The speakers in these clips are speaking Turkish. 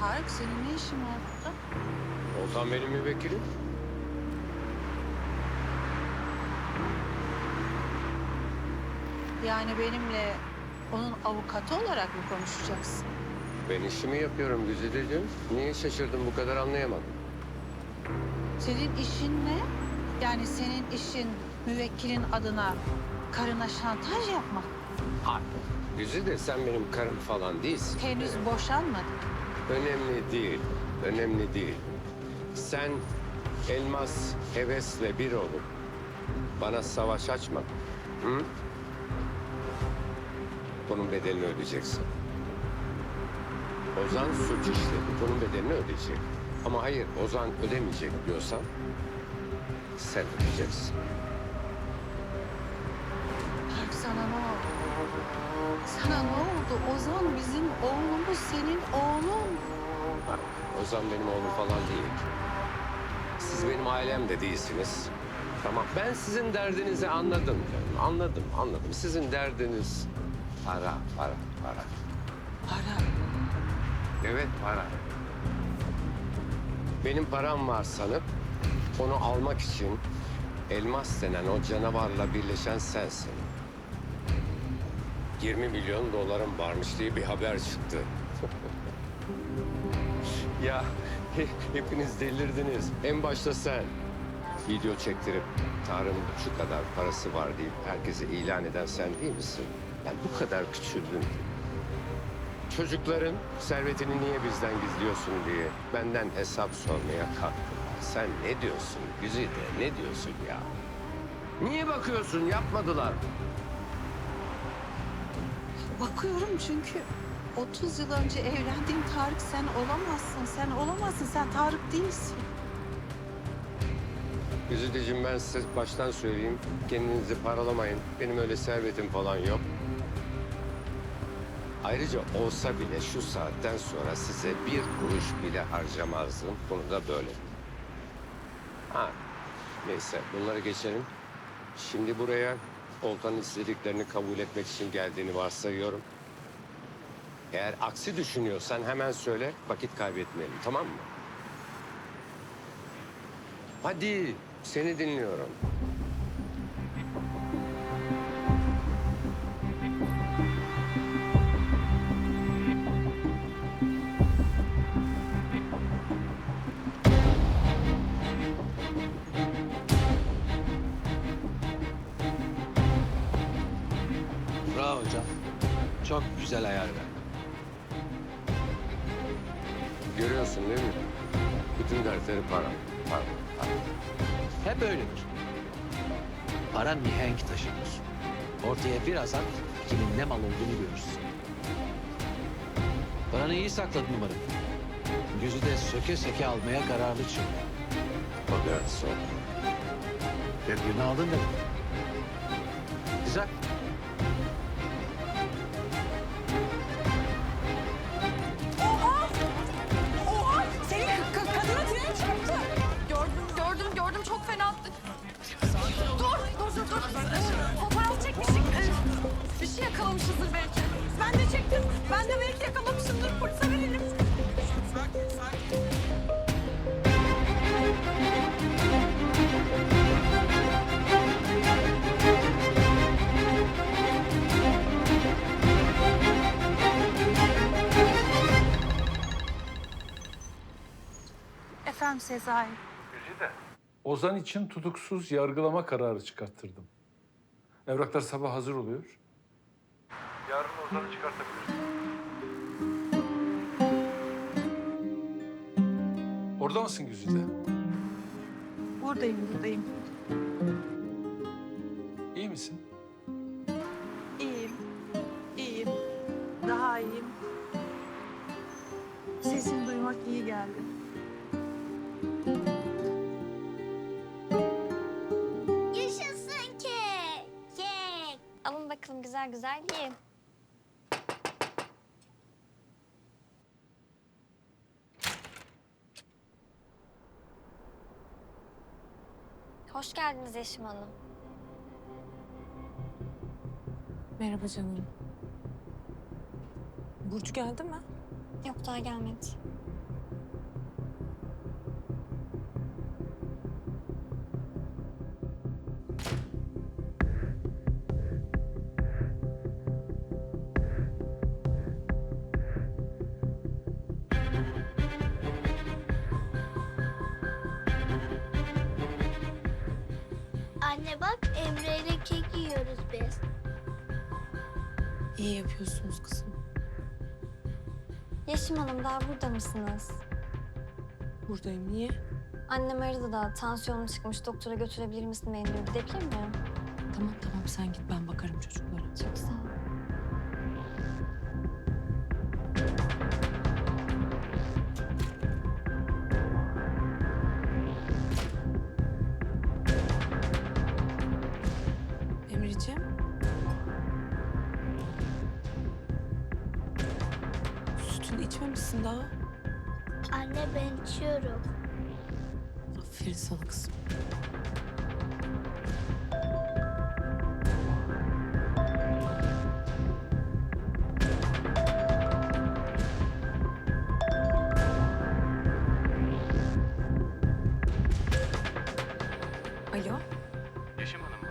Tarık senin ne işin var burada? Ozan benim müvekkilim. Yani benimle onun avukatı olarak mı konuşacaksın? Ben işimi yapıyorum Güzideciğim. Niye şaşırdın bu kadar anlayamadım. Senin işin ne? Yani senin işin müvekkilin adına karına şantaj yapmak. Hayır. Güzide sen benim karım falan değilsin. Henüz boşanmadın. Önemli değil. Önemli değil. Sen elmas hevesle bir olup bana savaş açma. Hı? Bunun bedelini ödeyeceksin. Ozan suç işledi. Bunun bedelini ödeyecek. Ama hayır Ozan ödemeyecek diyorsan sen ödeyeceksin. Tarık sana ne? Sana ne oldu? Ozan bizim oğlumuz, senin oğlun. Ozan benim oğlum falan değil. Siz benim ailem de değilsiniz. Tamam. Ben sizin derdinizi anladım canım. Anladım, anladım. Sizin derdiniz para, para, para. Para. Evet para. Benim param var sanıp onu almak için elmas denen o canavarla birleşen sensin. 20 milyon dolarım varmış diye bir haber çıktı. ya he- hepiniz delirdiniz. En başta sen. Video çektirip Tarık'ın şu kadar parası var deyip herkese ilan eden sen değil misin? Yani bu kadar küçüldün. Çocukların servetini niye bizden gizliyorsun diye benden hesap sormaya kalktılar. Sen ne diyorsun Güzide, ne diyorsun ya? Niye bakıyorsun? Yapmadılar. Bakıyorum çünkü 30 yıl önce evlendiğim Tarık sen olamazsın. Sen olamazsın. Sen Tarık değilsin. Güzideciğim ben size baştan söyleyeyim. Kendinizi paralamayın. Benim öyle servetim falan yok. Ayrıca olsa bile şu saatten sonra size bir kuruş bile harcamazdım. Bunu da böyle. Ha, neyse bunları geçelim. Şimdi buraya Oltan'ın istediklerini kabul etmek için geldiğini varsayıyorum. Eğer aksi düşünüyorsan hemen söyle, vakit kaybetmeyelim, tamam mı? Hadi, seni dinliyorum. Güzel ayar ver. Görüyorsun değil mi? Bütün dertleri para, para, para. Hep öyledir. Para mihenk taşıdır. Ortaya bir at, kimin ne mal olduğunu görürsün. Paranı iyi sakladın umarım. Gözü de söke söke almaya kararlı. O biraz sonra. Tedbirini aldın demek. Güzel. Yakalamışızdır belki. Ben de çektim. Ben de belki yakalamışımdır. Polise verelim. Efendim Sezai. Güzide. Ozan için tutuksuz yargılama kararı çıkarttırdım. Evraklar sabah hazır oluyor. Yarın Ozan'ı çıkartabilirsin. Orada mısın Güzide? Buradayım, buradayım. İyi misin? İyiyim. İyiyim. Daha iyiyim. Sesini duymak iyi geldi. Yaşasın kek. Kek. Alın bakalım güzel güzel yiyin. Hoş geldiniz Yeşim Hanım. Merhaba canım. Burcu geldi mi? Yok daha gelmedi. Emre ile kek yiyoruz biz. İyi yapıyorsunuz kızım. Yeşim Hanım daha burada mısınız? Buradayım. Niye? Annem aradı da tansiyonum çıkmış. Doktora götürebilir misin beni diyor. Gidebilir miyim? Tamam tamam sen git ben bakarım çocuklara. Çok sağ ol. İçmemişsin daha. Anne ben içiyorum. Aferin sana kızım. Alo, Yeşim Hanım mı?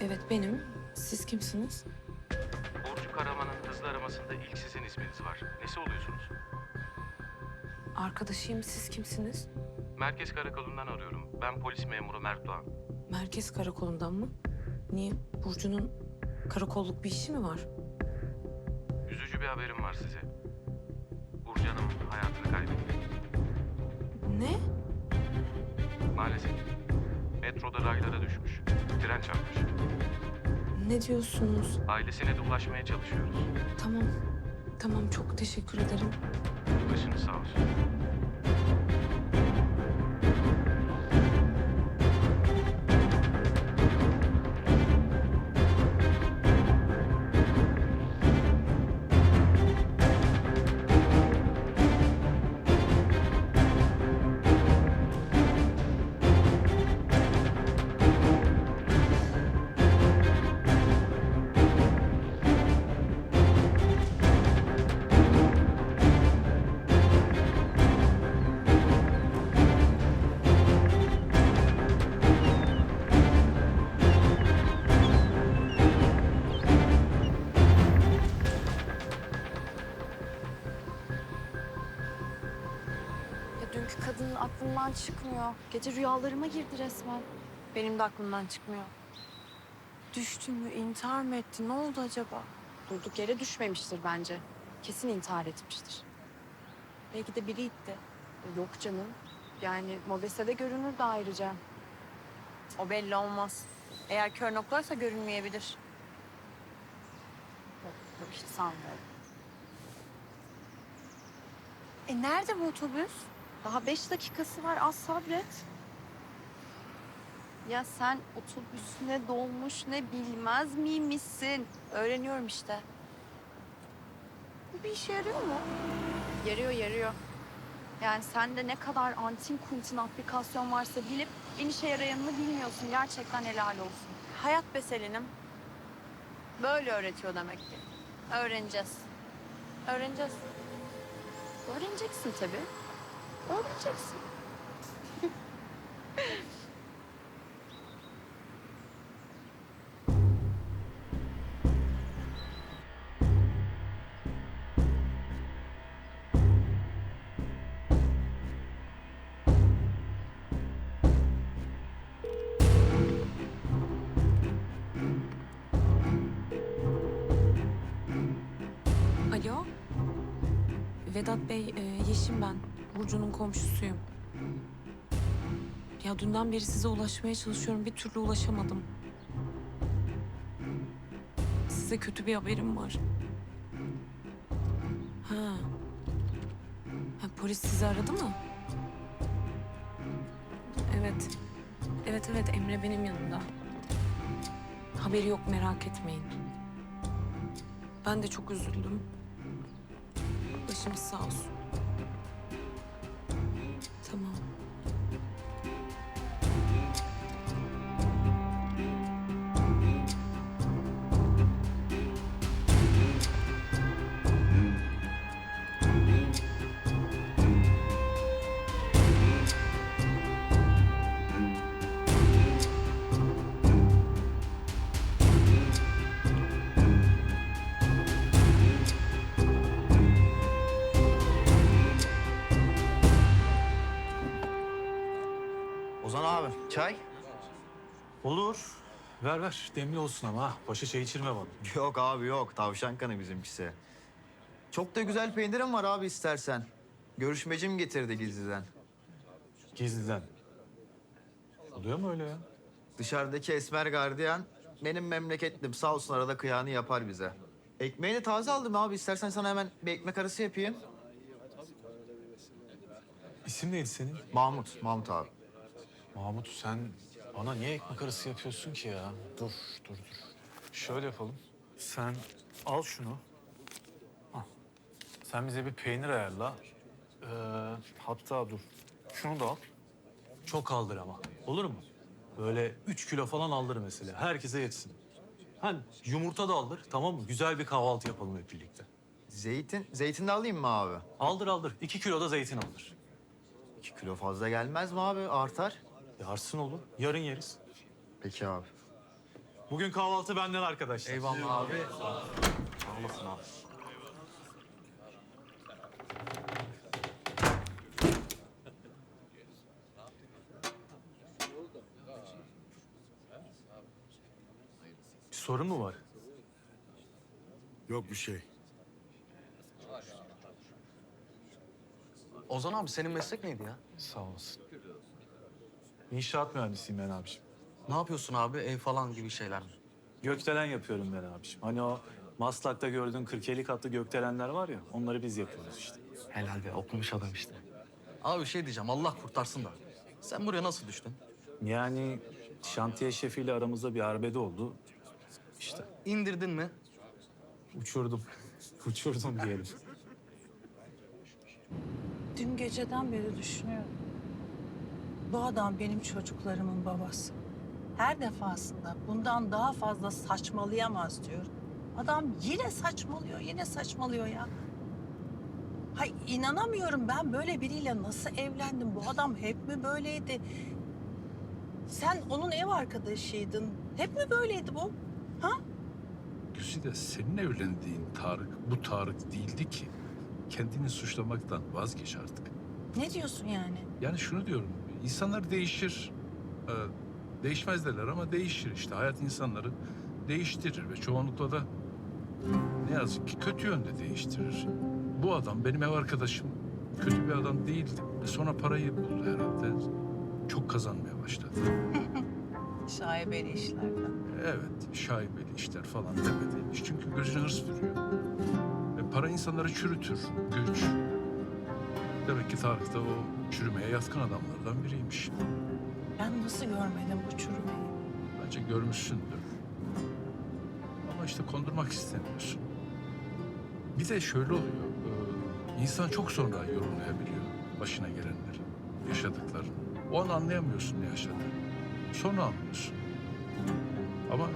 evet benim. Siz kimsiniz? Aramasında ilk sizin isminiz var. Nesi oluyorsunuz? Arkadaşıyım, siz kimsiniz? Merkez Karakolu'ndan arıyorum. Ben polis memuru Mert Doğan. Merkez karakolundan mı? Niye? Burcu'nun karakolluk bir işi mi var? Üzücü bir haberim var size. Burcu Hanım hayatını kaybetti. Ne? Maalesef. Metroda raylara düşmüş. Tren çarpmış. Ne diyorsunuz? Ailesine de ulaşmaya çalışıyoruz. Tamam. Tamam çok teşekkür ederim. Başınız sağ olsun. Aklımdan çıkmıyor. Gece rüyalarıma girdi resmen. Benim de aklımdan çıkmıyor. Düştü mü, intihar mı etti? Ne oldu acaba? Durduk yere düşmemiştir bence. Kesin intihar etmiştir. Belki de biri itti. Yok canım. Yani mobesede görünür de ayrıca. O belli olmaz. Eğer kör noktalarsa görünmeyebilir. Yok, yok hiç sanmıyorum. E nerede bu otobüs? Daha beş dakikası var az sabret. Ya sen otobüs ne dolmuş ne bilmez miymişsin? Öğreniyorum işte. Bu bir işe yarıyor mu? Yarıyor yarıyor. Yani sende ne kadar antin kuntin aplikasyon varsa bilip en işe yarayanını bilmiyorsun. Gerçekten helal olsun. Hayat be Selin'im. Böyle öğretiyor demek ki. Öğreneceğiz. Öğreneceğiz. Öğreneceksin tabii. Öğreneceksin. Alo. Vedat Bey, e, Yeşim ben. Burcu'nun komşusuyum. Ya dünden beri size ulaşmaya çalışıyorum. Bir türlü ulaşamadım. Size kötü bir haberim var. Ha. ha polis sizi aradı mı? Evet. Evet evet Emre benim yanımda. Haberi yok merak etmeyin. Ben de çok üzüldüm. Başımız sağ olsun. Çay. Olur. Ver ver. Demli olsun ama. ha. Paşa çay içirme bana. Yok abi yok. Tavşan kanı bizimkisi. Çok da güzel peynirim var abi istersen. Görüşmecim getirdi gizliden. Gizliden. Oluyor mu öyle ya? Dışarıdaki esmer gardiyan benim memleketlim. Sağ olsun arada kıyağını yapar bize. Ekmeğini taze aldım abi. İstersen sana hemen bir ekmek arası yapayım. İsim neydi senin? Mahmut, Mahmut abi. Mahmut sen bana niye ekmek arası yapıyorsun ki ya? Dur, dur, dur. Şöyle yapalım. Sen al şunu. Al. Sen bize bir peynir ayarla. Ee, hatta dur. Şunu da al. Çok aldır ama. Olur mu? Böyle üç kilo falan aldır mesela. Herkese yetsin. Hani yumurta da aldır tamam mı? Güzel bir kahvaltı yapalım hep birlikte. Zeytin, zeytin de alayım mı abi? Aldır aldır. İki kilo da zeytin aldır. İki kilo fazla gelmez mi abi? Artar. Yarsın olur. Yarın yeriz. Peki abi. Bugün kahvaltı benden arkadaşlar. Eyvallah abi. Sağ olasın abi. Bir sorun mu var? Yok bir şey. Ozan abi senin meslek neydi ya? Sağ olasın. İnşaat mühendisiyim ben abiciğim. Ne yapıyorsun abi? Ev falan gibi şeyler mi? Gökdelen yapıyorum ben abiciğim. Hani o Maslak'ta gördüğün 40 katlı gökdelenler var ya, onları biz yapıyoruz işte. Helal be okumuş adam işte. Abi bir şey diyeceğim Allah kurtarsın da. Sen buraya nasıl düştün? Yani şantiye şefiyle aramızda bir arbede oldu. İşte İndirdin mi? uçurdum. Uçurdum diyelim. Dün geceden beri düşünüyorum. Bu adam benim çocuklarımın babası. Her defasında bundan daha fazla saçmalayamaz diyorum. Adam yine saçmalıyor, yine saçmalıyor ya. Hay inanamıyorum ben böyle biriyle nasıl evlendim? Bu adam hep mi böyleydi? Sen onun ev arkadaşıydın. Hep mi böyleydi bu? Güzide senin evlendiğin Tarık bu Tarık değildi ki. Kendini suçlamaktan vazgeç artık. Ne diyorsun yani? Yani şunu diyorum, insanlar değişir. Ee, değişmez derler ama değişir işte. Hayat insanları değiştirir ve çoğunlukla da ne yazık ki kötü yönde değiştirir. Bu adam benim ev arkadaşım. Kötü bir adam değildi. Ve sonra parayı buldu herhalde. Çok kazanmaya başladı. Şaibeli işlerden. Evet, şaibeli işler falan demedi. İş çünkü gözüne hırs vuruyor. Ve para insanları çürütür, güç. Demek ki da o çürümeye yatkın adamlardan biriymiş. Ben nasıl görmedim bu çürümeyi? Bence görmüşsündür. Ama işte kondurmak istemiyorsun. Bir de şöyle oluyor. e, insan çok sonra yorumlayabiliyor başına gelenleri, yaşadıklarını. O an anlayamıyorsun ne yaşadığını. Sonra anlıyorsun. Ama